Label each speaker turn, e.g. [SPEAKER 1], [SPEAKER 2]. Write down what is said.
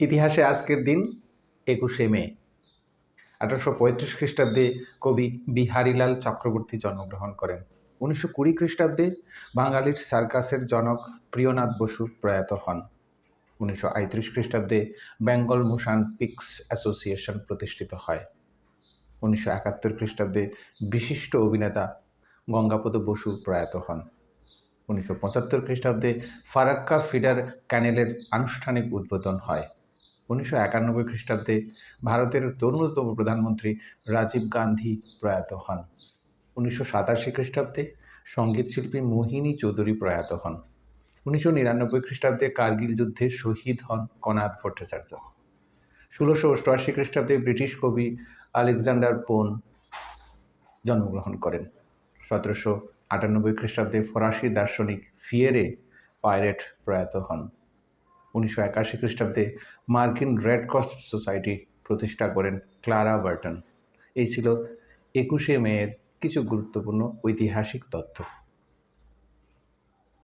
[SPEAKER 1] ইতিহাসে আজকের দিন একুশে মে, আঠারোশো পঁয়ত্রিশ খ্রিস্টাব্দে কবি বিহারীলাল চক্রবর্তী জন্মগ্রহণ করেন। উনিশশো কুড়ি খ্রিস্টাব্দে বাঙালির সার্কাসের জনক প্রিয়নাথ বসু প্রয়াত হন। উনিশশো আটত্রিশ খ্রিস্টাব্দে বেঙ্গল মুসান পিক্স অ্যাসোসিয়েশন প্রতিষ্ঠিত হয়। উনিশশো একাত্তর খ্রিস্টাব্দে বিশিষ্ট অভিনেতা গঙ্গাপদ বসু প্রয়াত হন। উনিশশো পঁচাত্তর খ্রিস্টাব্দে ফারাক্কা ফিডার ক্যানেলের আনুষ্ঠানিক উদ্বোধন হয়। উনিশশো একানব্বই খ্রিস্টাব্দে ভারতের তরুণতম প্রধানমন্ত্রী রাজীব গান্ধী প্রয়াত হন। উনিশশো সাতাশি খ্রিস্টাব্দে সংগীত শিল্পী মোহিনী চৌধুরী প্রয়াত হন। উনিশশো নিরানব্বই খ্রিস্টাব্দে কার্গিল যুদ্ধে শহীদ হন কনাদ ভট্টাচার্য। ষোলোশো অষ্টআশি খ্রিস্টাব্দে ব্রিটিশ কবি আলেকজান্ডার পোন জন্মগ্রহণ করেন। সতেরোশো আটানব্বই খ্রিস্টাব্দে ফরাসি দার্শনিক ফিয়েরে পাইরেট প্রয়াত হন। উনিশশো একাশি খ্রিস্টাব্দে মার্কিন রেড ক্রস সোসাইটি প্রতিষ্ঠা করেন ক্লারা বার্টন। এই ছিল একুশে মেয়ের কিছু গুরুত্বপূর্ণ ঐতিহাসিক তথ্য।